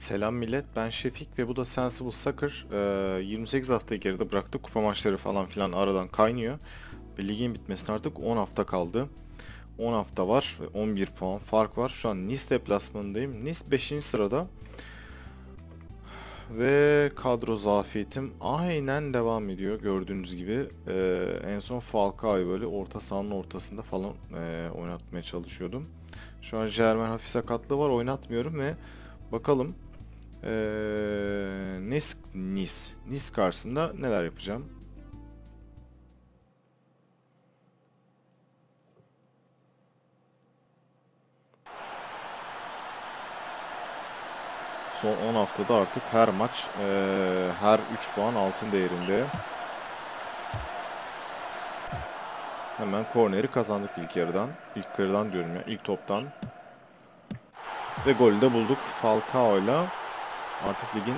Selam millet, ben Şefik ve bu da Sensible Soccer. Ee, 28 haftayı geride bıraktı. Kupa maçları falan filan aradan kaynıyor. Ve ligin bitmesine artık 10 hafta kaldı. 10 hafta var ve 11 puan fark var. Şu an Nice deplasmanındayım. Nice 5. sırada. Ve kadro zafiyetim aynen devam ediyor gördüğünüz gibi. Ee, en son Falcao'yu böyle orta sahanın ortasında falan e, oynatmaya çalışıyordum. Şu an Jermen hafif sakatlığı var oynatmıyorum ve bakalım ee, Nice, Nice, Nice karşısında neler yapacağım? Son 10 haftada artık her maç ee, her 3 puan altın değerinde. Hemen korneri kazandık ilk yarıdan. İlk yarıdan diyorum ya, ilk toptan. Ve golü de bulduk Falcao ile. Artık ligin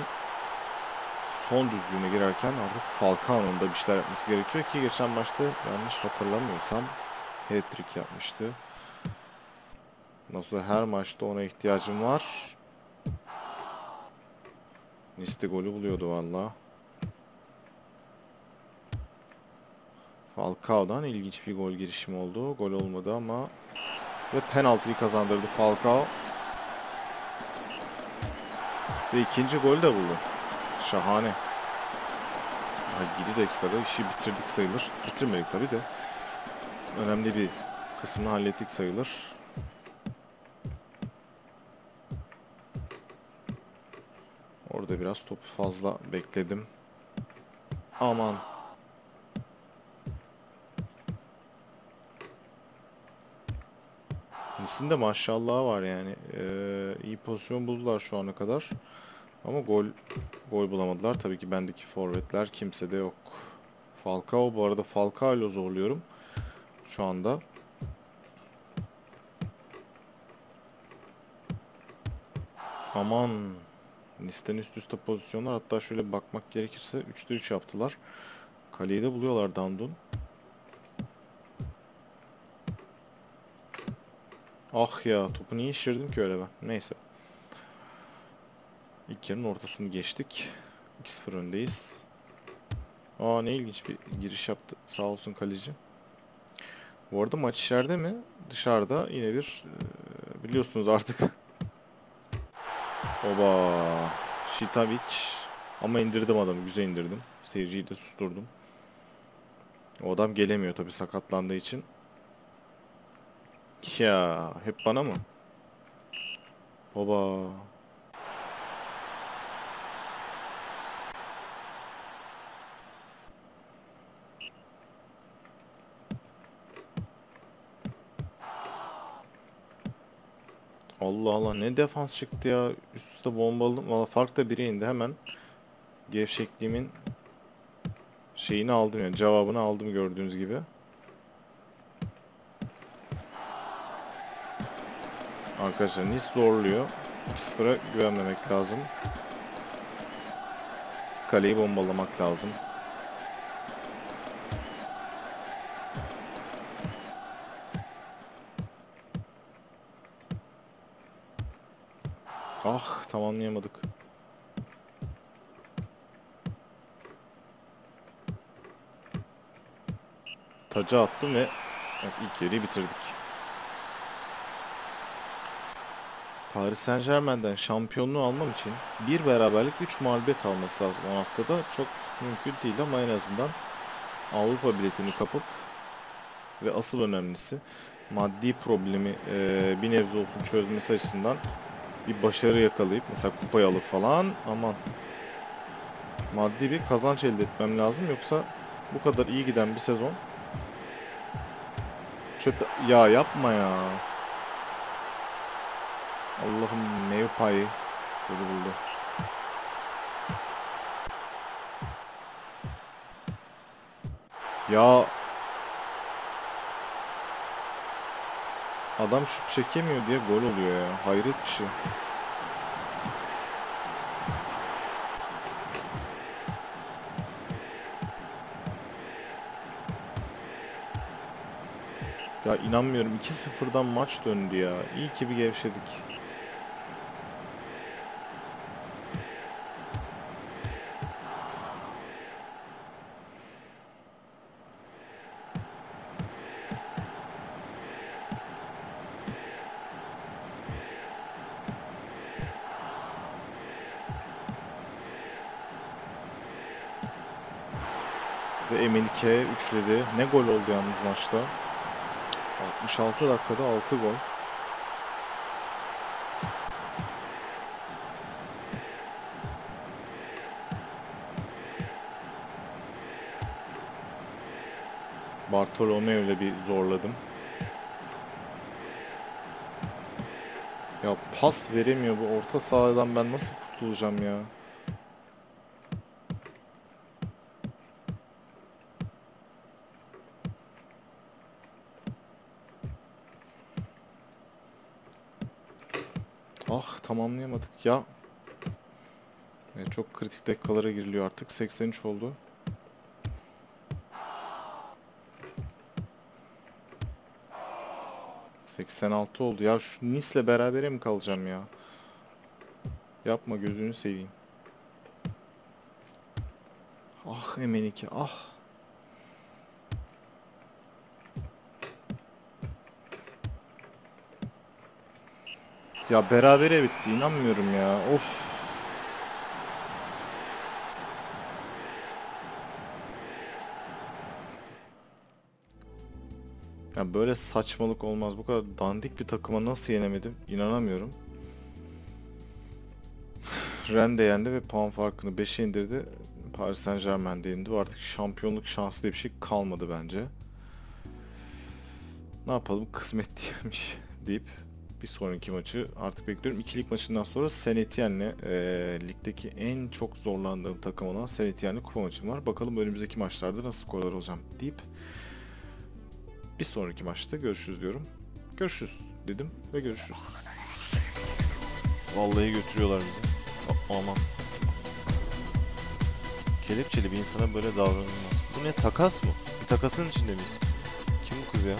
son düzlüğüne girerken artık Falcao'nun da bir şeyler yapması gerekiyor ki geçen maçta yanlış hatırlamıyorsam hat-trick yapmıştı. Nasıl her maçta ona ihtiyacım var. Nice golü buluyordu valla. Falcao'dan ilginç bir gol girişimi oldu. Gol olmadı ama ve penaltıyı kazandırdı Falcao. Ve ikinci gol de buldu. Şahane. Daha 7 dakikada işi bitirdik sayılır. Bitirmedik tabi de. Önemli bir kısmını hallettik sayılır. Orada biraz topu fazla bekledim. Aman. Nice'in de maşallahı var yani. Ee, iyi pozisyon buldular şu ana kadar. Ama gol gol bulamadılar. Tabii ki bendeki forvetler kimse de yok. Falcao bu arada Falcao ile zorluyorum. Şu anda. Aman. Nice'den üst üste pozisyonlar. Hatta şöyle bakmak gerekirse 3'te 3 yaptılar. Kaleyi de buluyorlar Dandun. Ah ya topu niye şişirdim ki öyle ben. Neyse. İlk yarının ortasını geçtik. 2-0 öndeyiz. Aa ne ilginç bir giriş yaptı. Sağ olsun kaleci. Bu arada maç içeride mi? Dışarıda yine bir e, biliyorsunuz artık. Oba. Şitavic. Ama indirdim adamı. Güzel indirdim. Seyirciyi de susturdum. O adam gelemiyor tabi sakatlandığı için. Ya hep bana mı? Oba. Allah Allah ne defans çıktı ya. Üst üste bombaladım. Valla fark da biri indi hemen. Gevşekliğimin şeyini aldım yani cevabını aldım gördüğünüz gibi. Arkadaşlar Nice zorluyor. 2-0'a güvenmemek lazım. Kaleyi bombalamak lazım. Ah tamamlayamadık. Tacı attım ve ilk yarıyı bitirdik. Paris Saint Germain'den şampiyonluğu almam için bir beraberlik 3 mağlubiyet alması lazım 10 haftada. Çok mümkün değil ama en azından Avrupa biletini kapıp ve asıl önemlisi maddi problemi e, bir nebze olsun çözmesi açısından bir başarı yakalayıp mesela kupayı alıp falan aman maddi bir kazanç elde etmem lazım yoksa bu kadar iyi giden bir sezon çöp ya yapma ya Allah'ım Mevpay golü buldu. Ya Adam şut çekemiyor diye gol oluyor ya. Hayret bir şey. Ya inanmıyorum 2-0'dan maç döndü ya. İyi ki bir gevşedik. Emelike üçledi. Ne gol oldu yalnız maçta. 66 dakikada 6 gol. Bartolomeo'yla bir zorladım. Ya pas veremiyor bu orta sahadan ben nasıl kurtulacağım ya? Ah tamamlayamadık ya. Evet, çok kritik dakikalara giriliyor artık. 83 oldu. ...86 oldu. Ya şu Nis'le berabere mi kalacağım ya? Yapma gözünü seveyim. Ah Emenike ah. Ya berabere bitti inanmıyorum ya. Of. Ya böyle saçmalık olmaz. Bu kadar dandik bir takıma nasıl yenemedim? İnanamıyorum. Ren de yendi ve puan farkını 5'e indirdi. Paris Saint Germain de yendi. Artık şampiyonluk şansı diye bir şey kalmadı bence. Ne yapalım kısmet diyemiş deyip bir sonraki maçı artık bekliyorum. İkilik maçından sonra Saint Etienne'le e, ligdeki en çok zorlandığım takım olan Saint Etienne'le kupa maçım var. Bakalım önümüzdeki maçlarda nasıl skorlar olacağım deyip bir sonraki maçta görüşürüz diyorum. Görüşürüz dedim ve görüşürüz. Vallahi götürüyorlar bizi. Aman. Kelepçeli bir insana böyle davranılmaz. Bu ne takas mı? Bir takasın içinde miyiz? Kim bu kız ya?